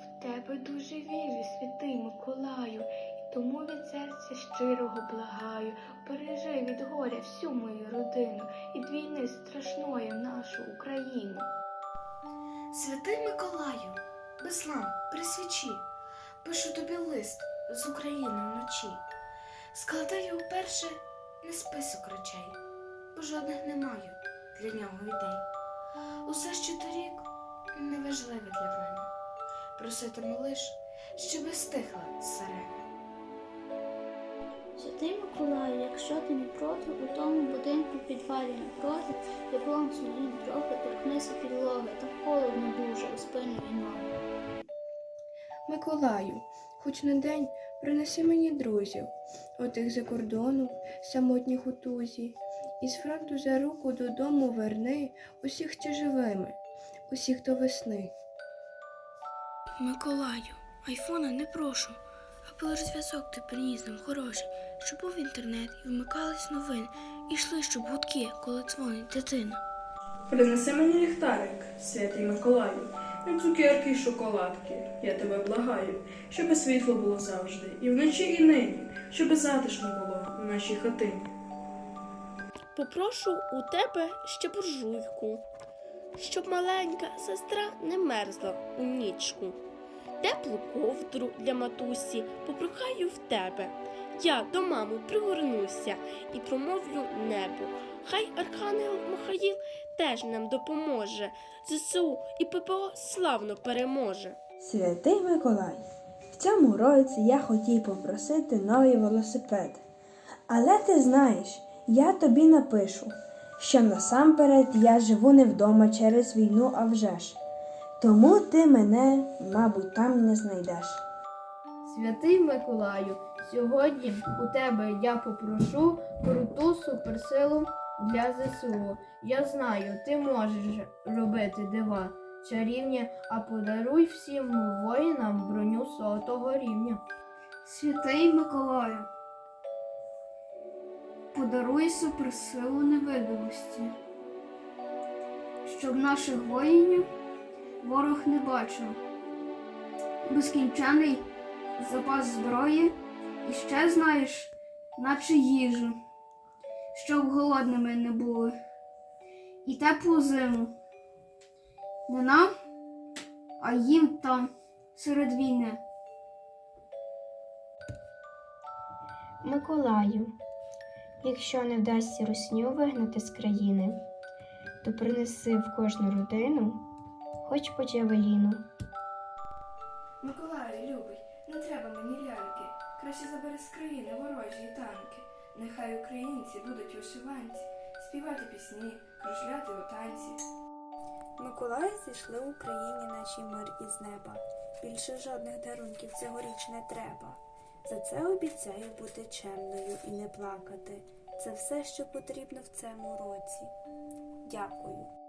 В тебе дуже вірю, святий Миколаю, і тому від серця щирого благаю, бережи від горя всю мою родину і від війни страшної нашу Україну. Святий Миколаю, Беслан, присвічі, пишу тобі лист з України вночі. Складаю вперше не список речей, бо жодних не маю для нього ідей. Усе, що торік, неважливе для мене. Проситиму лиш, щоби стихла сирена. Святий Миколаю, якщо ти не проти, у тому будинку підвалі напроти, теплом сулін трохи торкнися підлоги, та холодно дуже у спину і ноги. Миколаю, хоч на день принеси мені друзів, отих за кордону, самотніх у тузі, і з фронту за руку додому верни усіх ще живими, усіх до весни. Миколаю, айфона не прошу, аби лиш зв'язок ти приніс нам хороший, щоб був інтернет і вмикались новини, і йшли, щоб гудки, коли дзвонить дитина. Принеси мені ліхтарик, святий Миколаю, і цукерки й шоколадки. Я тебе благаю, щоби світло було завжди, і вночі, і нині, щоби затишно було у нашій хатині. Попрошу у тебе ще буржуйку, щоб маленька сестра не мерзла у нічку. Теплу ковдру для матусі попрохаю в тебе. Я до мами пригорнуся і промовлю небо. Хай Архангел Михаїл теж нам допоможе. ЗСУ і ППО славно переможе. Святий Миколай, в цьому році я хотів попросити новий велосипед. Але ти знаєш, я тобі напишу, що насамперед я живу не вдома через війну, а вже ж. Тому ти мене, мабуть, там не знайдеш. Святий Миколаю, сьогодні у тебе я попрошу круту суперсилу для ЗСУ. Я знаю, ти можеш робити дива чарівні, а подаруй всім воїнам броню сотого рівня. Святий Миколаю, подаруй суперсилу невидимості, щоб наших воїнів ворог не бачив. Безкінчений запас зброї і ще знаєш, наче їжу, щоб голодними не були. І теплу зиму. Не нам, а їм там серед війни. Миколаю, якщо не вдасться русню вигнати з країни, то принеси в кожну родину хоч по джавеліну. Миколаю, любий, не треба мені ляльки. Краще забери з країни ворожі танки. Нехай українці будуть вишиванці, співати пісні, кружляти у танці. Миколаї зійшли в Україні нашій мир із неба. Більше жодних дарунків цьогоріч не треба. За це обіцяю бути чемною і не плакати. Це все, що потрібно в цьому році. Дякую.